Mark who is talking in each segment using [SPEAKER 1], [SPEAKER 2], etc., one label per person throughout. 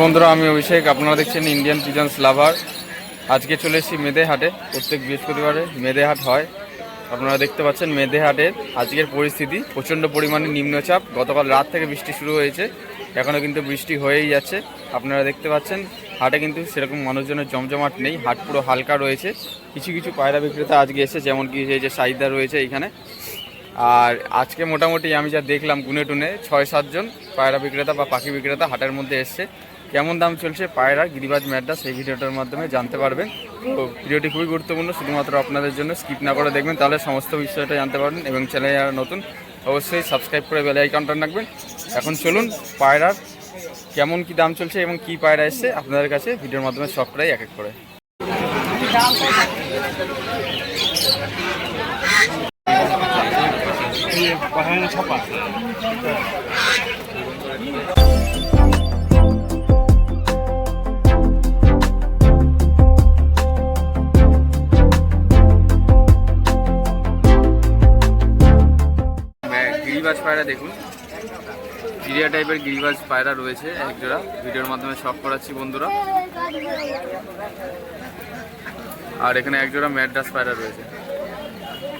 [SPEAKER 1] বন্ধুরা, আমি অভিষেক, আপনারা দেখছেন ইন্ডিয়ান পিজন্স লাভার আজকে চলে এসেছি মেদেহাটে প্রত্যেক বৃহস্পতিবারে মেদেহাট হয়। আপনারা দেখতে পাচ্ছেন মেদেহাটের আজকের পরিস্থিতি, প্রচণ্ড পরিমাণে নিম্নচাপ। গতকাল রাত থেকে বৃষ্টি শুরু হয়েছে, এখনও কিন্তু বৃষ্টি হয়েই যাচ্ছে। আপনারা দেখতে পাচ্ছেন, হাটে কিন্তু সেরকম মানুষজনের জমজমাট নেই, হাট পুরো হালকা রয়েছে। কিছু কিছু পায়রা বিক্রেতা আজকে এসে যেমন কি এই যে সাইদা রয়েছে এখানে। আর আজকে মোটামুটি আমি যা দেখলাম, গুনে টুনে ছয় সাতজন পায়রা বিক্রেতা বা পাখি বিক্রেতা হাটের মধ্যে এসছে। কেমন দাম চলছে পায়রা, গিরিবাজ ম্যাটটা সেই ভিডিওটার মাধ্যমে জানতে পারবেন। তো ভিডিওটি খুবই গুরুত্বপূর্ণ, শুধুমাত্র আপনাদের জন্য স্কিপ না করে দেখবেন, তাহলে সমস্ত বিষয়টা জানতে পারবেন এবং চ্যানেলে নতুন, অবশ্যই সাবস্ক্রাইব করে বেল আইকনটা রাখবেন। এখন চলুন, পায়রার কেমন কি দাম চলছে এবং কি পায়রা এসছে, আপনাদের কাছে ভিডিওর মাধ্যমে সবটাই এক এক করে। ম্যা- গিরিবাজ পায়রা দেখুন। জিরিয়া টাইপের গিরিবাজ পায়রা রয়েছে এক জোড়া ভিডিওর মাধ্যমে শখ করাচ্ছি বন্ধুরা। আর এখানে এক জোড়া ম্যাড্রাস পায়রা রয়েছে।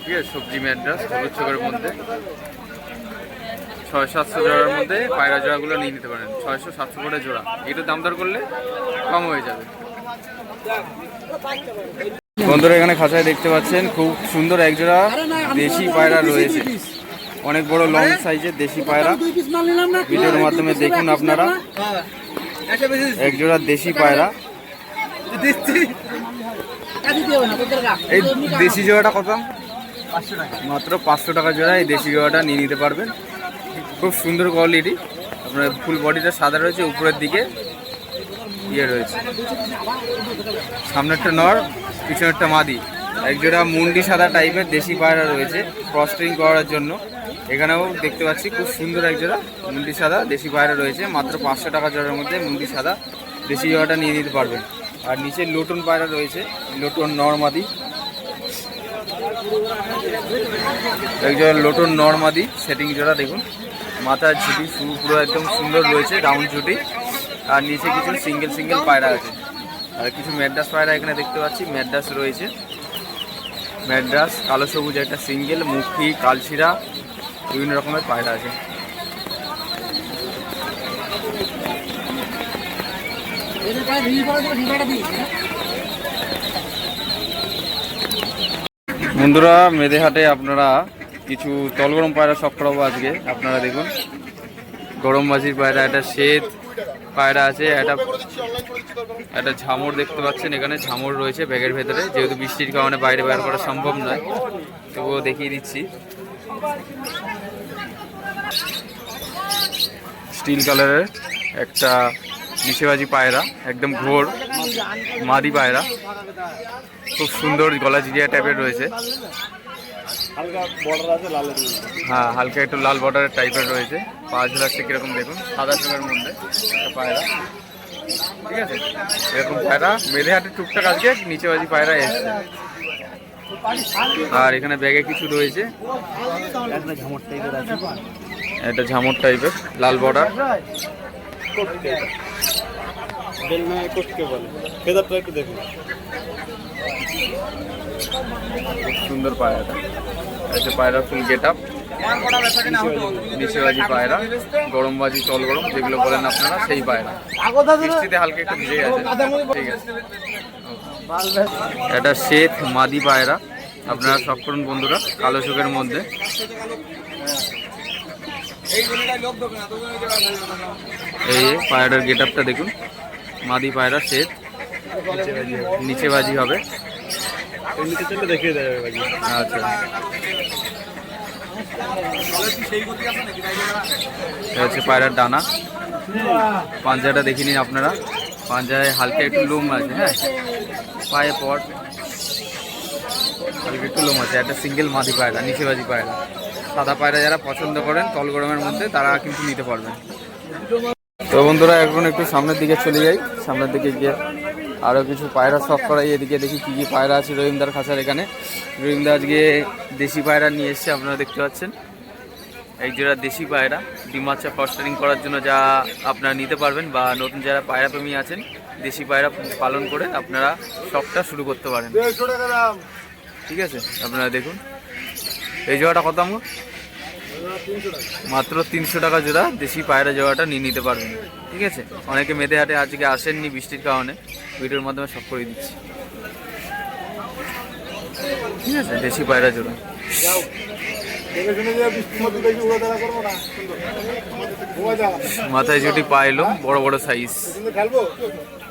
[SPEAKER 1] ঠিক আছে, সবজি ম্যাড্রাস, হলুদ চোখের মধ্যে। ছয় সাতশো জোড়ার মধ্যে পায়রা জোড়াগুলো নিয়ে নিতে পারেন। ছয়শো সাতশো করে জোড়া। একটু দাম দর করলে কম হয়ে যাবে। বন্ধুরা, এখানে খাঁচায় দেখতে পাচ্ছেন, খুব সুন্দর এক জোড়া দেশি পায়রা রয়েছে। অনেক বড় লং সাইজের দেশি পায়রা। ভিডিওর মাধ্যমে দেখুন আপনারা। এক জোড়া দেশি পায়রা। এই দেশি জোড়াটা কত? মাত্র পাঁচশো টাকা জোড়া এই দেশি জোড়াটা নিয়ে নিতে পারবেন। খুব সুন্দর কোয়ালিটি আপনার ফুল বডিটা সাদা রয়েছে, উপরের দিকে ইয়ে রয়েছে। সামনেরটা নর, পিছনেরটা মাদি। এক জোড়া মুন্ডি সাদা টাইপের দেশি পায়রা রয়েছে ক্রস্টিং করার জন্য। এখানেও দেখতে পাচ্ছি খুব সুন্দর এক জোড়া, মুন্ডি সাদা, দেশি পায়রা রয়েছে, মাত্র পাঁচশো টাকা জোড়ার মধ্যে মুন্ডি সাদা, দেশি জোড়াটা নিয়ে নিতে পারবেন। আর নিচে লোটন পায়রা রয়েছে, লোটন নরমাদি। এক জোড়া লোটন নরমাদি, সেটিং জোড়া দেখুন। মাথার ঝুটি শুরু, পুরো একদম সুন্দর রয়েছে রাউন্ড ঝুটি। আর নিচে কিছু সিঙ্গেল সিঙ্গেল পায়রা আছে। আর কিছু ম্যাড্রাস পায়রা এখানে দেখতে পাচ্ছি, ম্যাড্রাস রয়েছে। ম্যাড্রাস, কালো সবুজ একটা সিঙ্গেল মুখি, কালশিরা। বিভিন্ন রকমের পায়রা আছে। বন্ধুরা, মেদেহাটে আপনারা কিছু তলগরম পায়রা সব করাবো আজকে। আপনারা দেখুন গরম বাজির পায়রা, একটা শ্বেত পায়রা আছে, একটা একটা ঝামর দেখতে পাচ্ছেন, এখানে ঝামর রয়েছে ব্যাগের ভেতরে। যেহেতু বৃষ্টির কারণে বাইরে বের করা সম্ভব নয়, তবুও দেখিয়ে দিচ্ছি। স্টিল কালারের একটা নিচেবাজি পায়রা, একদম ঘোর, মাদি পায়রা। খুব সুন্দর গলা জিরিয়া টাইপের রয়েছে। হ্যাঁ হালকা একটু লাল বর্ডারের টাইপের রয়েছে। পা ঝোলাচ্ছে কীরকম দেখুন, সাদা চোখের মধ্যে একটা পায়রা। ঠিক আছে? এরকম পায়রা মেলে হাটে টুকটাক আজকে নিচেবাজি পায়রা এসছে। আর এখানে ব্যাগে কিছু রয়েছে। একটা ঝামর টাইপের লাল বর্ডার সুন্দর পায়রাটা। আছে পায়রা ফুল গেট আপ নিচেবাজি পায়রা গরম বাজি তল গরম যেগুলো বলেন আপনারা, সেই পায়রা। হালকা একটু ভিজে গেছে ঠিক আছে। এটা শ্বেত মাদি পায়রা। আপনারা সব বন্ধুরা, কালো চোখের মধ্যে। এই পায়রার গেট আপটা দেখুন। মাদি পায়রা শ্বেত নিচে বাজি হবে।
[SPEAKER 2] দেখিয়ে দেবে
[SPEAKER 1] আচ্ছা। এটা হচ্ছে পায়রার ডানা। পাঞ্জাটা দেখে নিন আপনারা। পাঞ্জায় হালকা একটু লোম আছে হ্যাঁ? পায়ে পট। হালকা একটু লোম আছে। একটা সিঙ্গেল মাদি পায়রা নিচেবাজি পায়রা। সাদা পায়রা যারা পছন্দ করেন, তল গরমের মধ্যে তারা কিন্তু নিতে পারবেন। তো বন্ধুরা, এখন একটু সামনের দিকে চলে যাই। সামনের দিকে গিয়ে আরও কিছু পায়রা শখ করাই। এদিকে দেখি কী কী পায়রা আছে রহিমদার খাঁচার এখানে। রহিমদা আজকে দেশি পায়রা নিয়ে এসছে, আপনারা দেখতে পাচ্ছেন। এক জোড়া দেশি পায়রা। ডিম বাচ্চা ফস্টারিং করার জন্য যা আপনারা নিতে পারবেন বা নতুন যারা পায়রা প্রেমী আছেন, দেশি পায়রা পালন করে আপনারা শখটা শুরু করতে পারেন। ঠিক আছে? আপনারা দেখুন। এই জোড়াটা কত আমো মাত্র তিনশো টাকা জোড়া, দেশি পায়রা জোড়াটা নিয়ে নিতে পারবেন। ঠিক আছে? অনেকে মেদে হাটে আজকে আসেননি বৃষ্টির কারণে, ভিডিওর মাধ্যমে সব করে দিচ্ছি। ঠিক আছে? দেশি পায়রা জোড়া। মাথায় জুটি পা এলো বড় বড় সাইজ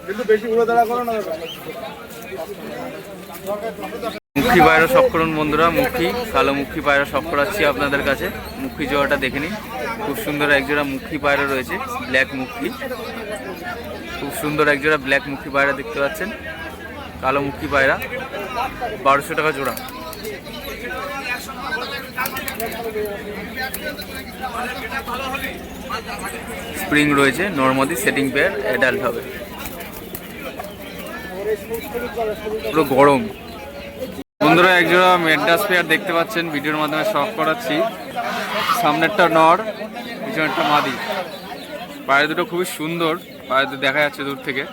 [SPEAKER 2] কিন্তু বেশি করো না
[SPEAKER 1] মুখী পায়রা সব করুন বন্ধুরা, মুখী, কালো মুখী পায়রা সব করাচ্ছি আপনাদের কাছে। মুখী জোড়াটা দেখে নিন। খুব সুন্দর একজোড়া মুখী পায়রা রয়েছে ব্ল্যাক মুখী। খুব সুন্দর একজোড়া ব্ল্যাক মুখী পায়রা দেখতে পাচ্ছেন। কালো মুখী পায়রা, বারোশো টাকা জোড়া। স্প্রিং রয়েছে, নর্মাদি সেটিং পেয়ার অ্যাডাল্ট হবে। পুরো গরম। বন্ধুরা একজোড়া মেডাস পেয়ার দেখতে পাচ্ছেন, ভিডিওর মাধ্যমে শখ করাচ্ছি। সামনেরটা নর, পিছনেরটা মাদি। পায়ে দুটো খুবই সুন্দর, পায়ে দুটো দেখা যাচ্ছে দূর থেকে।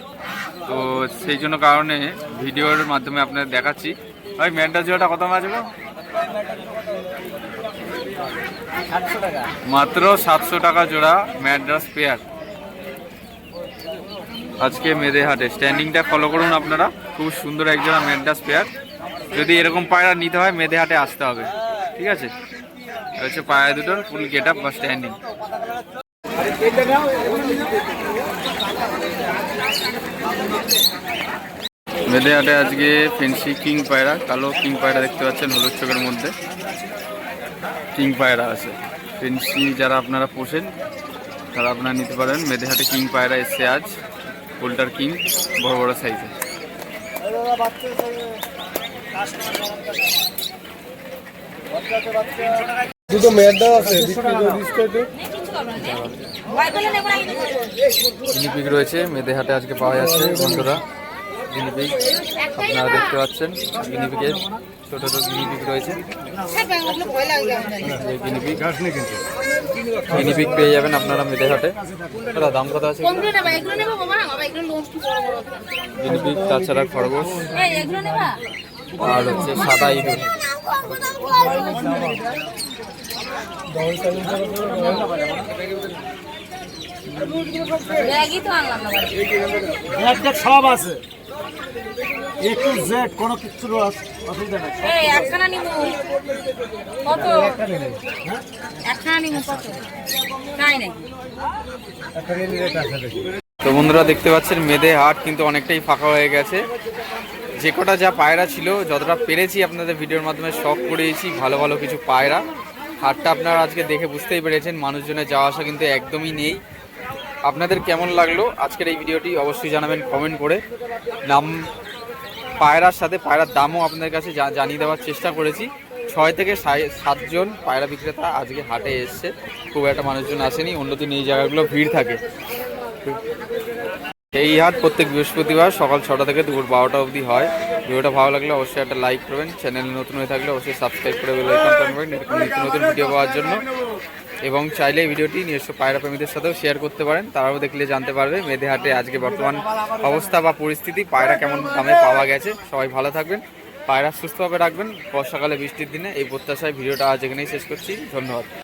[SPEAKER 1] তো সেই জন্য কারণে ভিডিওর মাধ্যমে আপনাদের দেখাচ্ছি। ভাই মেডাস জোড়াটা কত মাছ মাত্র সাতশো টাকা জোড়া ম্যাড্রাস পেয়ার। আজকে মেদে হাটে। স্ট্যান্ডিংটা ফলো করুন আপনারা। খুব সুন্দর একজোড়া ম্যাড্রাস পেয়ার। যদি এরকম পায়রা নিতে হয়, মেদে হাটে আসতে হবে। ঠিক আছে? হচ্ছে পায়রা দুটোর ফুল গেট আপ বা স্ট্যান্ডিং মেদে হাটে আজকে ফেন্সি কিং পায়রা, কালো কিং পায়রা দেখতে পাচ্ছেন হলুদ চোখের মধ্যে। কিং পায়রা আছে। ফেন্সি যারা আপনারা পোষেন, তারা আপনারা নিতে পারেন। মেদে হাটে কিং পায়রা এসছে আজ, পোল্টার কিং বড় বড় সাইজে
[SPEAKER 2] দুটো মেয়েরটাও আছে
[SPEAKER 1] রয়েছে মেদে হাটে আজকে পাওয়া যাচ্ছে বন্ধুরা গিনিপিগ। আপনারা দেখতে পাচ্ছেন গিনিপিগের ছোট ছোট গিনিপিগ রয়েছে। গিনিপিগ। পেয়ে যাবেন আপনারা মেদে হাটে। দাদা, দাম কত আছে?
[SPEAKER 3] কোনগুলো নেবা এগুলো নেবা বাবা বাবা এগুলো লোক কি বড় বড়
[SPEAKER 1] গিনিপিগ, তাছাড়া খরগোশ। আর হচ্ছে সাদা ইঁদুর।
[SPEAKER 2] সব আছে। এ টু জেড কোনো কিছু অসুবিধা নেই।
[SPEAKER 3] এই একখানা কত? একখানা কত?
[SPEAKER 2] দেখি।
[SPEAKER 1] তো বন্ধুরা দেখতে পাচ্ছেন মেদে হাট কিন্তু অনেকটাই ফাঁকা হয়ে গেছে। যে কটা যা পায়রা ছিল, যতটা পেরেছি আপনাদের ভিডিওর মাধ্যমে, শখ করিয়েছি ভালো ভালো কিছু পায়রা। হাটটা আপনারা আজকে দেখে বুঝতেই পেরেছেন, মানুষজনের যাওয়া আসা কিন্তু একদমই নেই। আপনাদের কেমন লাগল আজকের এই ভিডিওটি, অবশ্যই জানাবেন কমেন্ট করে। নাম, পায়রার সাথে, পায়রার দামও আপনাদের কাছে জানিয়ে দেওয়ার চেষ্টা করেছি। ছয় থেকে সাতজন পায়রা বিক্রেতা আজকে হাটে এসছে। খুব একটা মানুষজন আসেনি, অন্যদিন এই জায়গাগুলো ভিড় থাকে। এই হাট প্রত্যেক বৃহস্পতিবার সকাল ছটা থেকে দুপুর বারোটা অবধি হয়। ভিডিওটা ভালো লাগলে অবশ্যই একটা লাইক করবেন। চ্যানেল নতুন হয়ে থাকলে অবশ্যই সাবস্ক্রাইব করে বেল আইকন করবেন নিত্য নতুন ভিডিও পাওয়ার জন্য। এবং চাইলে ভিডিওটি নিজস্ব পায়রা প্রেমীদের সাথেও শেয়ার করতে পারেন। তারাও দেখলে জানতে পারবে মেধে হাটে আজকে বর্তমান অবস্থা বা পরিস্থিতি, পায়রা কেমন দামে পাওয়া গেছে। সবাই ভালো থাকবেন, পায়রা সুস্থভাবে রাখবেন। বর্ষাকালে বৃষ্টির দিনে এই প্রত্যাশায় ভিডিওটা আজ এখানেই শেষ করছি। ধন্যবাদ।